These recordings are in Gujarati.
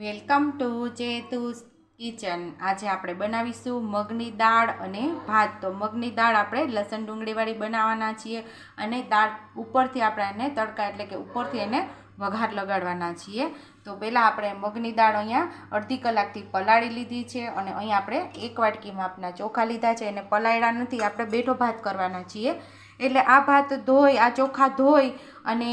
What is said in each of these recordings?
Welcome to ચેતુસ kitchen. આજે આપણે બનાવીશું મગની દાળ અને ભાત. તો મગની દાળ આપણે લસણ ડુંગળીવાળી બનાવવાના છીએ અને દાળ ઉપરથી આપણે એને તડકા એટલે કે ઉપરથી એને વઘાર લગાડવાના છીએ. તો પહેલાં આપણે મગની દાળ અહીંયા અડધી કલાકથી પલાળી લીધી છે અને અહીંયા આપણે એક વાટકી માપના ચોખા લીધા છે. એને પલાળ્યા નથી, આપણે બેઠો ભાત કરવાના છીએ. એટલે આ ભાત ધોઈ, આ ચોખા ધોઈ અને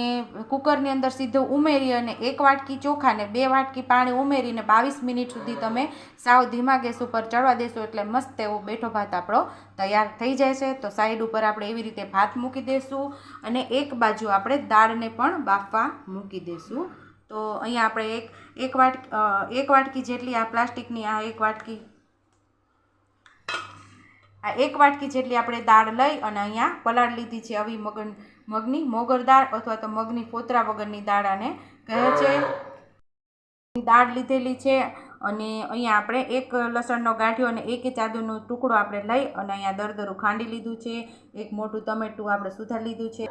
કુકરની અંદર સીધું ઉમેરી અને એક વાટકી ચોખા ને બે વાટકી પાણી ઉમેરીને બાવીસ મિનિટ સુધી તમે સાવ ધીમા ગેસ ઉપર ચડવા દેશો એટલે મસ્ત એવો બેઠો ભાત આપણો તૈયાર થઈ જાય છે. તો સાઈડ ઉપર આપણે એવી રીતે ભાત મૂકી દઈશું અને એક બાજુ આપણે દાળને પણ બાફવા મૂકી દઈશું તો અહીંયા આપણે એક એક વાટ એક વાટકી જેટલી આ પ્લાસ્ટિકની, આ એક વાટકી આ એક વાટકી જેટલી આપણે દાળ લઈ અને અહીંયા પલાળ લીધી છે આવી મગન, મગની, મોગર દાળ અથવા તો મગની ફોતરા વગરની દાળ આને કહે છે. દાળ લીધેલી છે અને અહીંયા આપણે એક લસણનો ગાંઠિયો અને એક ચાદુનો ટુકડો આપણે લઈ અને અહીંયા દરદરું ખાંડી લીધું છે. એક મોટું ટમેટું આપણે સુધારી લીધું છે.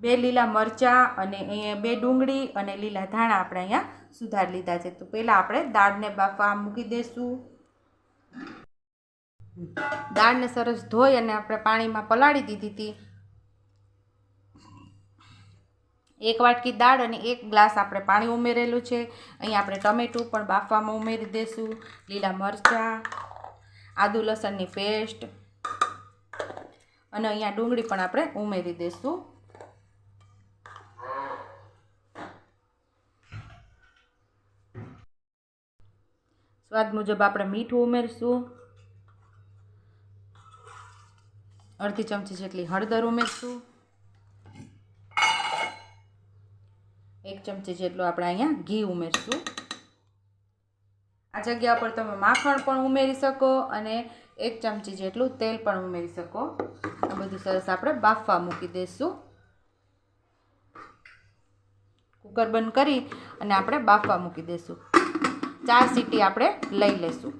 બે લીલા મરચાં અને અહીંયા બે ડુંગળી અને લીલા ધાણા આપણે અહીંયા સુધારી લીધા છે. તો પહેલાં આપણે દાળને બાફવા મૂકી દઈશું દાળને સરસ ધોઈ અને આપણે પાણીમાં પલાળી દીધી હતી. એક વાટકી દાળ અને એક ગ્લાસ આપણે પાણી ઉમેરેલું છે. અહીં આપણે ટમેટું પણ બાફવામાં ઉમેરી દઈશું લીલા મરચાં, આદુ લસણની પેસ્ટ અને અહીંયા ડુંગળી પણ આપણે ઉમેરી દઈશું સ્વાદ મુજબ આપણે મીઠું ઉમેરશું. અડધી ચમચી જેટલી હળદર ઉમેરશું. એક ચમચી જેટલું આપણે અહીંયા ઘી ઉમેરશું. આ જગ્યા પર તમે માખણ પણ ઉમેરી શકો અને એક ચમચી જેટલું તેલ પણ ઉમેરી શકો. આ બધું સરસ આપણે બાફવા મૂકી દઈશું કુકર બંધ કરી અને આપણે બાફવા મૂકી દઈશું ચાર સીટી આપણે લઈ લઈશું.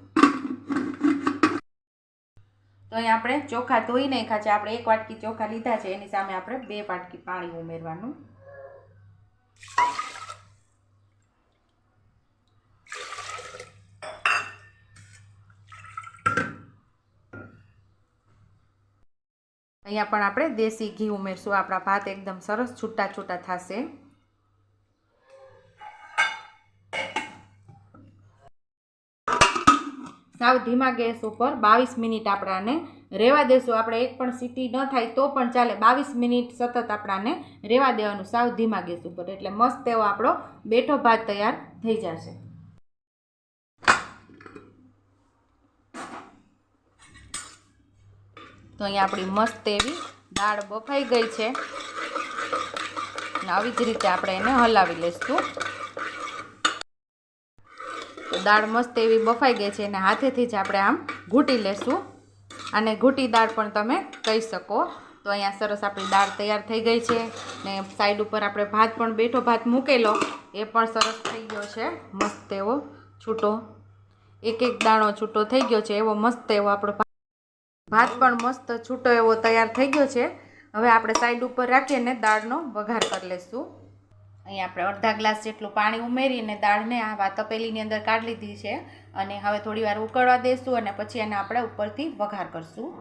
તો અહીં આપણે ચોખા ધોઈ નાખ્યા છે. આપણે એક વાટકી ચોખા લીધા છે. એની સામે આપણે બે વાટકી પાણી ઉમેરવાનું. અહીંયા પણ આપણે દેશી ઘી ઉમેરશું. આપણા ભાત એકદમ સરસ છૂટા છૂટા થશે. સાવ ધીમા ગેસ ઉપર બાવીસ મિનિટ આપણાને રેવા દેશું. આપણે એક પણ સીટી ન થાય તો પણ ચાલે. બાવીસ મિનિટ સતત આપણાને રહેવા દેવાનું સાવ ધીમા ગેસ ઉપર. એટલે મસ્ત એવો આપણો બેઠો ભાત તૈયાર થઈ જશે. તો અહીંયા આપણી મસ્ત એવી દાળ બફાઈ ગઈ છે. આવી જ રીતે આપણે એને હલાવી લઈશું તો દાળ મસ્ત એવી બફાઈ ગઈ છે અને હાથેથી જ આપણે આમ ઘૂંટી લેશું. અને ઘૂંટી દાળ પણ તમે કહી શકો. તો અહીંયા સરસ આપણી દાળ તૈયાર થઈ ગઈ છે. ને સાઈડ ઉપર આપણે ભાત પણ બેઠો ભાત મૂકેલો. એ પણ સરસ થઈ ગયો છે. મસ્ત એવો છૂટો. એક એક દાણો છૂટો થઈ ગયો છે. એવો મસ્ત એવો આપણો ભાત. પણ મસ્ત છૂટો એવો તૈયાર થઈ ગયો છે. હવે આપણે સાઈડ ઉપર રાખીને દાળનો વઘાર કરી લઈશું અહીં આપણે અડધા ગ્લાસ જેટલું પાણી ઉમેરીને દાળને આ તપેલીની અંદર કાઢી લીધી છે અને હવે થોડી વાર ઉકળવા દઈશું અને પછી એને આપણે ઉપરથી વઘાર કરશું.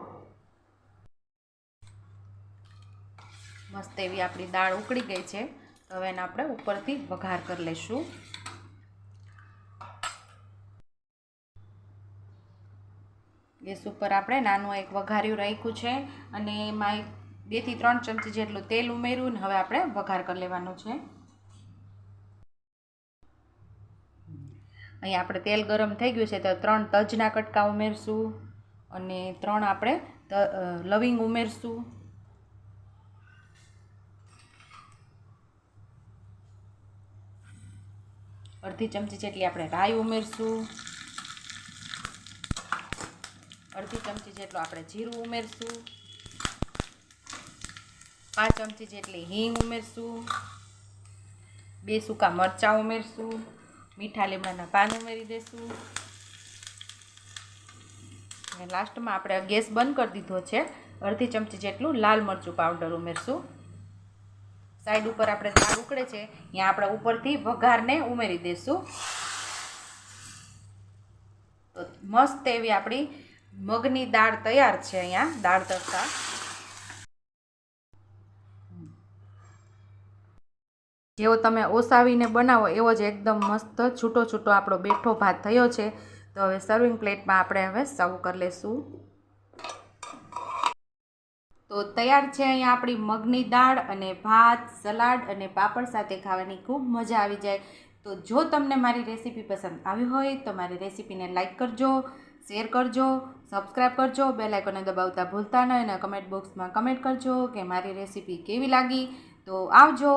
મસ્ત એવી આપણી દાળ ઉકળી ગઈ છે. હવે એને આપણે ઉપરથી વઘાર કરી લઈશું ગેસ ઉપર આપણે નાનું એક વઘાર્યું રાખ્યું છે અને એમાં બેથી ત્રણ ચમચી જેટલું તેલ ઉમેર્યું ને હવે આપણે વઘાર કરી લેવાનું છે. અહીં આપણે તેલ ગરમ થઈ ગયું છે તો ત્રણ તજના કટકા ઉમેરશું અને ત્રણ આપણે લવિંગ ઉમેરશું. અડધી ચમચી જેટલી આપણે રાઈ ઉમેરશું. અડધી ચમચી જેટલું આપણે જીરું ઉમેરશું. પાંચ ચમચી જેટલી હિંગ ઉમેરશું. બે સૂકા મરચાં ઉમેરશું. મીઠા લીમડાના પાન ઉમેરી દઈશું અને લાસ્ટમાં આપણે ગેસ બંધ કરી દીધો છે. અડધી ચમચી જેટલું લાલ મરચું પાવડર ઉમેરશું. સાઈડ ઉપર આપણે દાળ ઉકળે છે ત્યાં આપણે ઉપરથી વઘારને ઉમેરી દઈશું તો મસ્ત એવી આપણી મગની દાળ તૈયાર છે અહીંયા, દાળ તડકા. જેવો તમે ઓસાવીને બનાવો એવો જ એકદમ મસ્ત છૂટો છૂટો આપણો બેઠો ભાત થયો છે. તો હવે સર્વિંગ પ્લેટમાં આપણે હવે સર્વ કરી લઈશું તો તૈયાર છે અહીંયા આપણી મગની દાળ અને ભાત, સલાડ અને પાપડ સાથે ખાવાની ખૂબ મજા આવી જાય. તો જો તમને મારી રેસીપી પસંદ આવી હોય તો મારી રેસીપીને લાઇક કરજો, શેર કરજો સબસ્ક્રાઈબ કરજો બે લાઇકોને દબાવતા ભૂલતા નહીં અને કમેન્ટ બોક્સમાં કમેન્ટ કરજો કે મારી રેસીપી કેવી લાગી. તો આવજો.